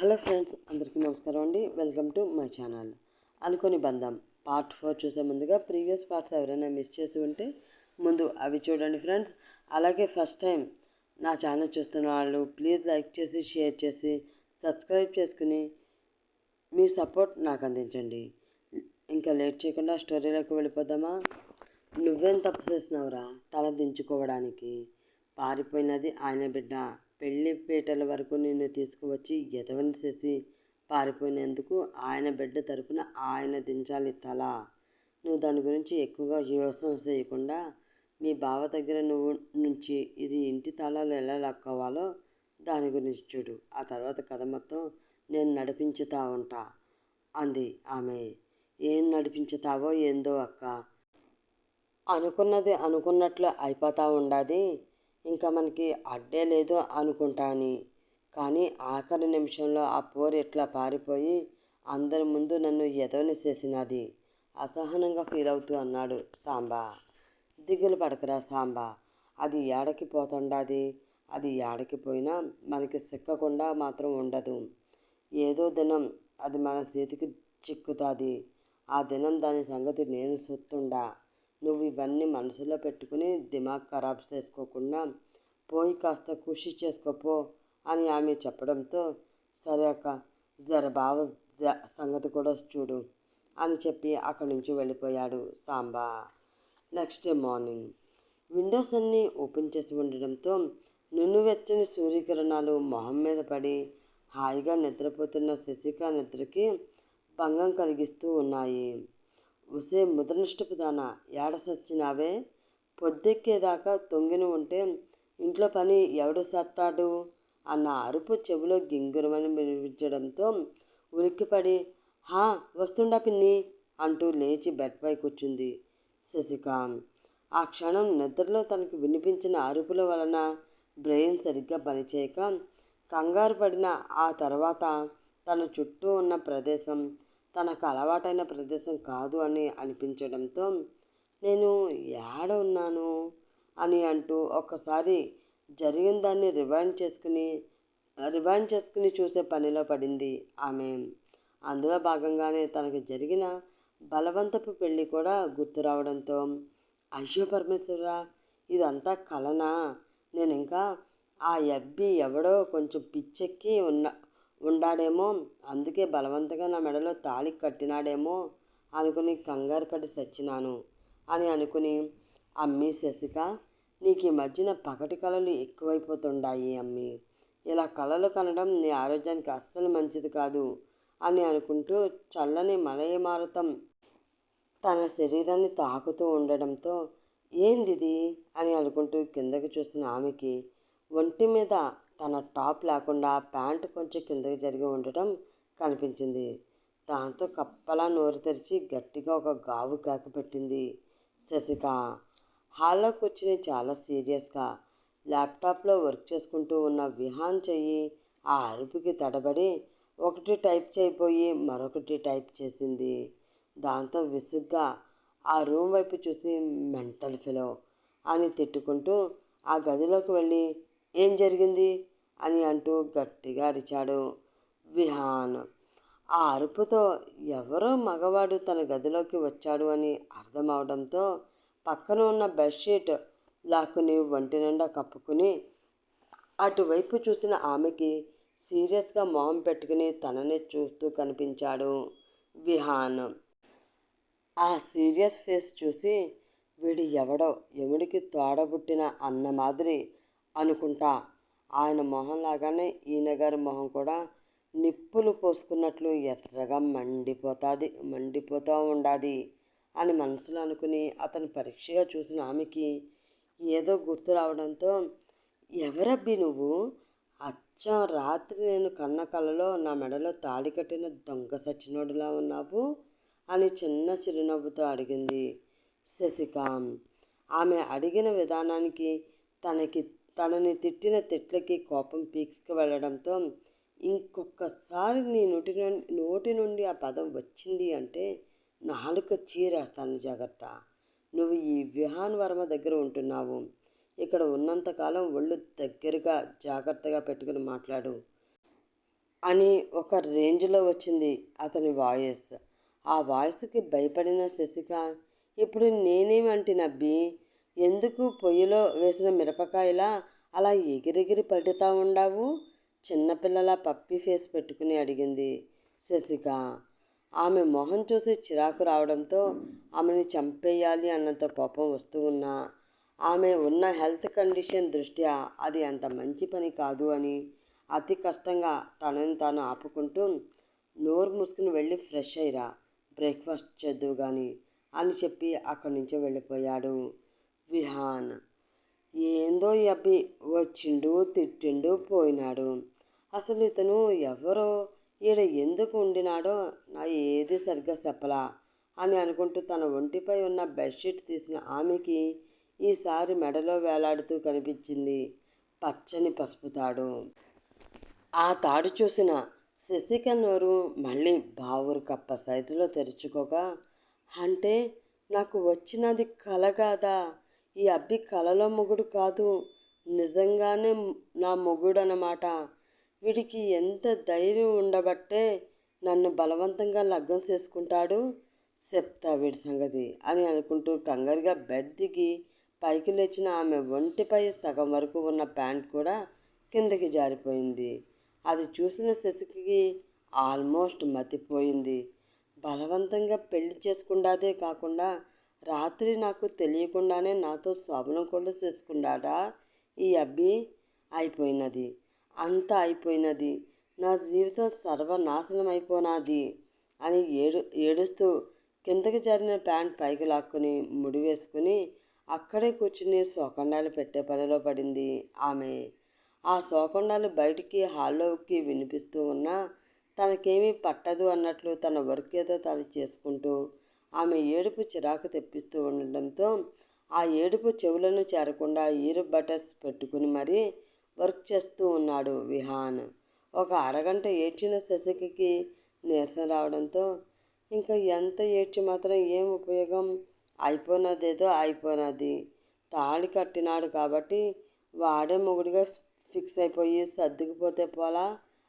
Hello friends అందరికీ నమస్కారం అండి. Welcome to my channel. అనుకొని బంధం. పార్ట్ ఫోర్ చూసే ముందుగా ప్రీవియస్ పార్ట్స్ ఎవరైనా మిస్ చేసి ఉంటే ముందు అవి చూడండి ఫ్రెండ్స్. అలాగే ఫస్ట్ టైం నా ఛానల్ చూస్తున్న వాళ్ళు ప్లీజ్ లైక్ చేసి షేర్ చేసి సబ్స్క్రైబ్ చేసుకుని మీ సపోర్ట్ నాకు అందించండి. ఇంకా లేట్ చేయకుండా స్టోరీలోకి వెళ్ళిపోదామా? నువ్వేం తప్పు చేసినావురా? తల దించుకోవడానికి. పారిపోయినది ఆయన బిడ్డ. పెళ్ళి పీటల వరకు నిన్ను తీసుకువచ్చి ఎదవని చేసి పారిపోయినందుకు ఆయన బిడ్డ తరపున ఆయన దించాలి తల. నువ్వు దాని గురించి ఎక్కువగా యోచన చేయకుండా మీ బావ దగ్గర నువ్వు నుంచి ఇది ఇంటి తాళాలు ఎలా లాక్కోవాలో దాని గురించి చూడు. ఆ తర్వాత కథ మొత్తం నేను నడిపించుతా ఉంటా అంది ఆమె. ఏం నడిపించుతావో ఏందో అక్క. అనుకున్నది అనుకున్నట్లు అయిపోతూ ఉండాది. ఇంకా మనకి అడ్డే లేదు అనుకుంటాను. కానీ ఆఖరి నిమిషంలో ఆ పోరు ఎట్లా పారిపోయి అందరి ముందు నన్ను ఎదవని చేసినది అసహనంగా ఫీల్ అవుతూ అన్నాడు సాంబా. దిగులు పడకరా సాంబా. అది ఏడకి పోతుండాది? అది ఏడకి పోయినా మనకి సిక్కకుండా మాత్రం ఉండదు. ఏదో దినం అది మన చేతికి చిక్కుతుంది. ఆ దినం దాని సంగతి నేను సొత్తుండా. నువ్వు ఇవన్నీ మనసులో పెట్టుకుని దిమాగ్ ఖరాబ్ చేసుకోకుండా పోయి కాస్త కృషి చేసుకోపో అని ఆమె చెప్పడంతో సరే అక్క జర బావ జ- సంగతి కూడా చూడు అని చెప్పి అక్కడి నుంచి వెళ్ళిపోయాడు Samba. Next day morning. Windows అన్నీ ఓపెన్ చేసి ఉండడంతో నునువెచ్చని సూర్యకిరణాలు మొహం మీద పడి హాయిగా నిద్రపోతున్న శశిక నిద్రకి భంగం కలిగిస్తూ ఉన్నాయి. ఉసే ముదనష్టపు దాన ఏడ సచ్చినావే? పొద్దెక్కేదాకా తొంగిన ఉంటే ఇంట్లో పని ఎవడు సత్తాడు? అన్న అరుపు చెవిలో గింగురమని వినిపించడంతో ఉలిక్కిపడి హా వస్తుండా పిన్ని అంటూ లేచి బెడ్పై కూర్చుంది శశిక ఆ క్షణం నిద్రలో తనకు వినిపించిన అరుపుల వలన బ్రెయిన్ సరిగ్గా పనిచేయక కంగారు పడిన ఆ తర్వాత తన చుట్టూ ఉన్న ప్రదేశం తనకు అలవాటైన ప్రదేశం కాదు అని అనిపించడంతో నేను ఏడ ఉన్నాను? అని అంటూ ఒక్కసారి జరిగిన దాన్ని రివైండ్ చేసుకుని రివైండ్ చేసుకుని చూసే పనిలో పడింది ఆమె. అందులో భాగంగానే తనకు జరిగిన బలవంతపు పెళ్ళి కూడా గుర్తు రావడంతో అయ్యో పరమేశ్వరా ఇదంతా కలనా? నేను ఇంకా ఆ ఎబ్బి ఎవడో కొంచెం పిచ్చెక్కి ఉన్న ఉండాడేమో. అందుకే బలవంతంగా నా మెడలో తాళి కట్టినాడేమో అనుకుని కంగారు పడి చచ్చినాను అని అనుకుని అమ్మి శశిక నీకు ఈ మధ్యన పగటి కళలు ఎక్కువైపోతుండాయి అమ్మి. ఇలా కళలు కనడం నీ ఆరోగ్యానికి అస్సలు మంచిది కాదు అని అనుకుంటూ చల్లని మలయమారుతం తన శరీరాన్ని తాకుతూ ఉండడంతో ఏందిది? అని అనుకుంటూ కిందకి చూసిన ఆమెకి ఒంటి మీద తన టాప్ లేకుండా ప్యాంటు కొంచెం కిందకి జరిగి ఉండటం కనిపించింది. దాంతో కప్పలా నోరు తెరిచి గట్టిగా ఒక గావు కేక పెట్టింది శశిక. హాల్లో కూర్చుని చాలా సీరియస్గా ల్యాప్టాప్లో వర్క్ చేసుకుంటూ ఉన్న విహాన్ చెయ్యి ఆ అరుపుకి తడబడి ఒకటి టైప్ చేయబోయి మరొకటి టైప్ చేసింది. దాంతో విసుగ్గా ఆ రూమ్ వైపు చూసి మెంటల్ ఫిలో అని తిట్టుకుంటూ ఆ గదిలోకి వెళ్ళి ఏం జరిగింది? అని అంటూ గట్టిగా అరిచాడు విహాన్. ఆ అరుపుతో ఎవరో మగవాడు తన గదిలోకి వచ్చాడు అని అర్థమవడంతో పక్కన ఉన్న బెడ్షీట్ లాక్కుని ఒంటి నిండా కప్పుకుని అటువైపు చూసిన ఆమెకి సీరియస్గా మొహం పెట్టుకుని తనని చూస్తూ కనిపించాడు విహాన్. ఆ సీరియస్ ఫేస్ చూసి వీడు ఎవడో ఎముడికి తోడబుట్టిన అన్న మాదిరి అనుకుంటా ఆయన మొహం లాగానే ఈయన గారి మొహం కూడా నిప్పులు పోసుకున్నట్లు ఎర్రగా మండిపోతుంది మండిపోతూ ఉండాది అని మనసులో అనుకుని అతను పరీక్షగా చూసిన ఆమెకి ఏదో గుర్తు రావడంతో ఎవరబ్బి నువ్వు? అచ్చం రాత్రి నేను కన్న కలలో నా మెడలో తాళి కట్టిన దొంగ సచ్చినోడులా ఉన్నావు? అని చిన్న చిరునవ్వుతో అడిగింది శశిక ఆమె అడిగిన విధానానికి తనకి తనని తిట్టిన తిట్లకి కోపం పీక్స్కి వెళ్ళడంతో ఇంకొకసారి నీ నోటి నుండి నోటి నుండి ఆ పదం వచ్చింది అంటే నాలుక చీరేస్తాను జాగ్రత్త. నువ్వు ఈ విహాన్ వర్మ దగ్గర ఉంటున్నావు. ఇక్కడ ఉన్నంతకాలం ఒళ్ళు దగ్గరగా జాగ్రత్తగా పెట్టుకుని మాట్లాడు అని ఒక రేంజ్లో వచ్చింది అతని వాయిస్. ఆ వాయిస్కి భయపడిన శశిక ఇప్పుడు నేనేమంటి నబ్బి ఎందుకు పొయ్యిలో వేసిన మిరపకాయలా అలా ఎగిరెగిరి పడుతూ ఉండావు? చిన్నపిల్లల పప్పి ఫేస్ పెట్టుకుని అడిగింది శశిక. ఆమె మొహం చూసి చిరాకు రావడంతో ఆమెని చంపేయాలి అన్నంత కోపం వస్తూ ఉన్నా. ఆమె ఉన్న హెల్త్ కండిషన్ దృష్ట్యా అది అంత మంచి పని కాదు అని అతి కష్టంగా తనని తాను ఆపుకుంటూ నోరు మూసుకుని వెళ్ళి ఫ్రెష్ అయ్యిరా బ్రేక్ఫాస్ట్ చేద్దువు కానీ అని చెప్పి అక్కడి నుంచి వెళ్ళిపోయాడు. విహాన్. ఏందో ఈ అబ్బి వచ్చిండు తిట్టిండు పోయినాడు. అసలు ఇతను ఎవరో ఈడ ఎందుకు ఉండినాడో నా ఏది సరిగ్గా చెప్పలా అని అనుకుంటూ తన ఒంటిపై ఉన్న బెడ్షీట్ తీసిన ఆమెకి ఈసారి మెడలో వేలాడుతూ కనిపించింది పచ్చని పసుపు తాడు ఆ తాడు చూసిన శశిక నోరు మళ్ళీ బావురు కప్ప సైజులో తెరుచుకోగా అంటే నాకు వచ్చినది కలగాదా ఈ అబ్బి కలలో మొగుడు కాదు. నిజంగానే నా మొగుడు అన్నమాట వీడికి ఎంత ధైర్యం ఉండబట్టే నన్ను బలవంతంగా లగ్నం చేసుకుంటాడు చెప్తా వీడి సంగతి అని అనుకుంటూ కంగారుగా బెడ్ దిగి పైకి లేచిన ఆమె ఒంటిపై సగం వరకు ఉన్న ప్యాంట్ కూడా కిందకి జారిపోయింది. అది చూసిన శశికి ఆల్మోస్ట్ మతిపోయింది. బలవంతంగా పెళ్ళి చేసుకుండాదే కాకుండా రాత్రి నాకు తెలియకుండానే నాతో శోభనం కూడా చేసుకున్నాడా? ఈ అబ్బి అయిపోయినది. అంతా అయిపోయినది. నా జీవితం సర్వనాశనం అయిపోనాది అని ఏడు ఏడుస్తూ కిందకి జరిగిన ప్యాంట్ పైకి లాక్కుని ముడి వేసుకుని అక్కడే కూర్చుని శోకండాలు పెట్టే పనిలో పడింది ఆమె. ఆ శోకండాలు బయటికి హాల్లోకి వినిపిస్తూ ఉన్నా తనకేమీ పట్టదు అన్నట్లు తన వర్క్ ఏదో తను చేసుకుంటూ ఆమె ఏడుపు చిరాకు తెప్పిస్తూ ఉండడంతో ఆ ఏడుపు చెవులను చేరకుండా ఈరు బటర్స్ పెట్టుకుని మరీ వర్క్ చేస్తూ ఉన్నాడు విహాన్. ఒక అరగంట ఏడ్చిన శశికి నీరసం రావడంతో ఇంకా ఎంత ఏడ్చి మాత్రం ఏం ఉపయోగం? అయిపోయినదేదో అయిపోయినది తాళి కట్టినాడు కాబట్టి వాడే మొగుడిగా ఫిక్స్ అయిపోయి సర్దుకుపోతే పోలా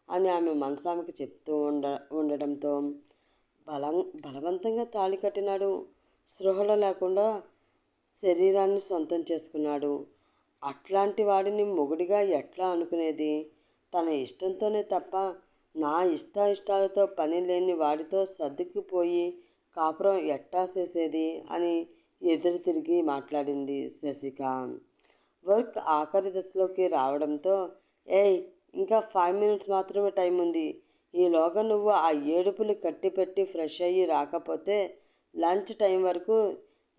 అని ఆమె మనసామెకి చెప్తూ ఉండ ఉండడంతో బలం బలవంతంగా తాళి కట్టినాడు. స్పృహలో లేకుండా శరీరాన్ని సొంతం చేసుకున్నాడు. అట్లాంటి వాడిని మొగుడిగా ఎట్లా అనుకునేది? తన ఇష్టంతోనే తప్ప నా ఇష్ట ఇష్టాలతో పని లేని వాడితో సర్దుకుపోయి కాపురం ఎట్టా చేసేది? అని ఎదురు తిరిగి మాట్లాడింది శశిక. వర్క్ ఆఖరి దశలోకి రావడంతో ఏయ్ ఇంకా ఫైవ్ మినిట్స్ మాత్రమే టైం ఉంది ఈలోగా నువ్వు ఆ ఏడుపులు కట్టిపెట్టి ఫ్రెష్ అయ్యి రాకపోతే లంచ్ టైం వరకు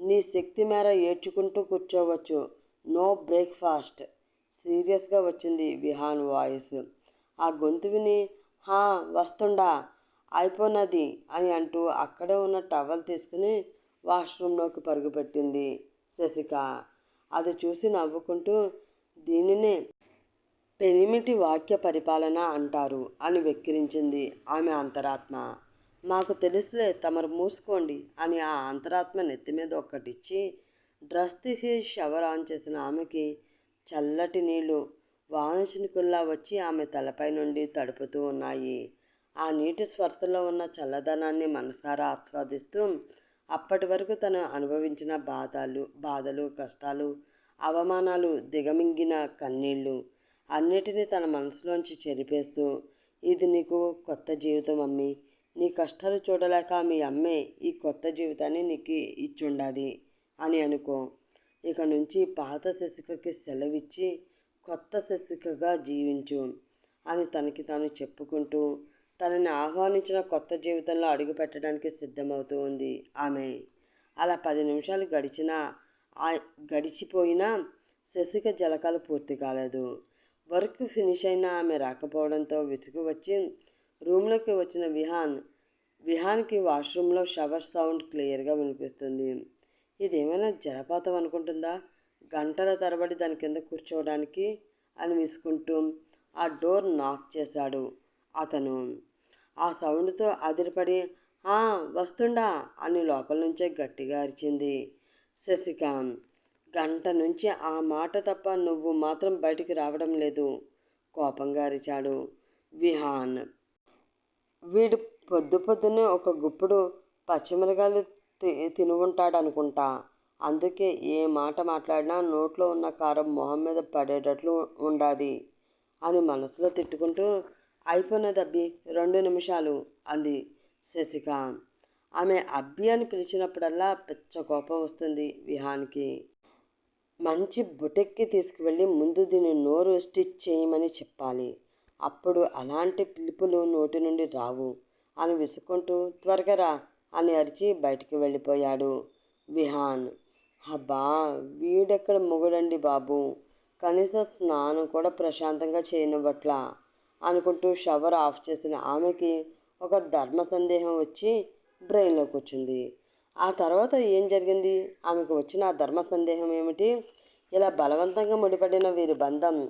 నీ శక్తి మేర ఏడ్చుకుంటూ కూర్చోవచ్చు. No breakfast. సీరియస్గా వచ్చింది విహాన్ వాయిస్. ఆ గొంతు విని హా వస్తుండా అయిపోనది అని అంటూ అక్కడే ఉన్న టవల్ తీసుకుని వాష్రూమ్లోకి పరుగుపెట్టింది శశిక. అది చూసి నవ్వుకుంటూ దీనినే పెనిమిటి వాక్య పరిపాలన అంటారు అని వెక్కిరించింది ఆమె అంతరాత్మ. మాకు తెలుసులే తమరు మూసుకోండి అని ఆ అంతరాత్మ నెత్తి మీద ఒక్కటిచ్చి డ్రస్ తీసి షవర్ ఆన్ చేసిన ఆమెకి చల్లటి నీళ్ళు వానచినుకుల్లా వచ్చి ఆమె తలపై నుండి తడుపుతూ ఉన్నాయి. ఆ నీటి స్పర్శలో ఉన్న చల్లదనాన్ని మనసారా ఆస్వాదిస్తూ అప్పటి వరకు తను అనుభవించిన బాధలు బాధలు కష్టాలు అవమానాలు దిగమింగిన కన్నీళ్ళు అన్నిటినీ తన మనసులోంచి చెరిపేస్తూ ఇది నీకు కొత్త జీవితం అమ్మి. నీ కష్టాలు చూడలేక మీ అమ్మే ఈ కొత్త జీవితాన్ని నీకు ఇచ్చుండాది అని అనుకో. ఇక నుంచి పాత శశికకి సెలవిచ్చి కొత్త శశికగా జీవించు అని తనకి తాను చెప్పుకుంటూ తనని ఆహ్వానించిన కొత్త జీవితంలో అడుగు పెట్టడానికి సిద్ధమవుతూ ఉంది ఆమె. అలా పది నిమిషాలు గడిచినా గడిచిపోయినా శశిక జలకాలు పూర్తి కాలేదు. వర్క్ ఫినిష్ అయినా ఆమె రాకపోవడంతో విసుగు వచ్చి రూమ్లోకి వచ్చిన విహాన్ విహాన్కి వాష్రూమ్లో షవర్ సౌండ్ క్లియర్గా వినిపిస్తుంది. ఇదేమైనా జలపాతం అనుకుంటుందా? గంటల తరబడి దాని కింద కూర్చోవడానికి? అని విసుకుంటూ ఆ డోర్ నాక్ చేశాడు అతను. ఆ సౌండ్తో అదిరిపడి వస్తుండా అని లోపల నుంచే గట్టిగా అరిచింది శశిక గంట నుంచి ఆ మాట తప్ప నువ్వు మాత్రం బయటికి రావడం లేదు. కోపంగా అరిచాడు విహాన్. వీడు పొద్దు పొద్దున్నే ఒక గుప్పుడు పచ్చిమిరకాయలు తి తిని ఉంటాడు అనుకుంటా అందుకే ఏ మాట మాట్లాడినా నోట్లో ఉన్న కారం మొహం మీద పడేటట్లు ఉండాది అని మనసులో తిట్టుకుంటూ అయిపోయినది అబ్బి రెండు నిమిషాలు అంది శశిక. ఆమె అబ్బి అని పిలిచినప్పుడల్లా పిచ్చ కోపం వస్తుంది విహాన్కి. మంచి బుటెక్కి తీసుకువెళ్ళి ముందు దీన్ని నోరు స్టిచ్ చేయమని చెప్పాలి. అప్పుడు అలాంటి పిలుపులు నోటి నుండి రావు. అని విసుక్కుంటూ త్వరగరా అని అరిచి బయటికి వెళ్ళిపోయాడు విహాన్. అబ్బా వీడెక్కడ మొగుడండి బాబు? కనీసం స్నానం కూడా ప్రశాంతంగా చేయనివ్వట్లా? అనుకుంటూ షవర్ ఆఫ్ చేసిన ఆమెకి ఒక ధర్మ సందేహం వచ్చి బ్రెయిన్లో కూర్చుంది. ఆ తర్వాత ఏం జరిగింది? ఆమెకు వచ్చిన ఆ ధర్మ సందేహం ఏమిటి? ఇలా బలవంతంగా ముడిపడిన వీరి బంధం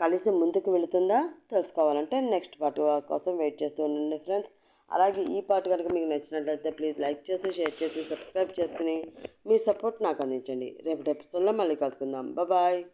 కలిసి ముందుకు వెళుతుందా? తెలుసుకోవాలంటే నెక్స్ట్ పార్ట్ కోసం వెయిట్ చేస్తూ ఉండండి ఫ్రెండ్స్. అలాగే ఈ పాట కనుక మీకు నచ్చినట్లయితే ప్లీజ్ లైక్ చేసి షేర్ చేసి సబ్స్క్రైబ్ చేసుకుని మీ సపోర్ట్ నాకు అందించండి. రేపటి ఎపిసోడ్లో మళ్ళీ కలుసుకుందాం. బాయ్.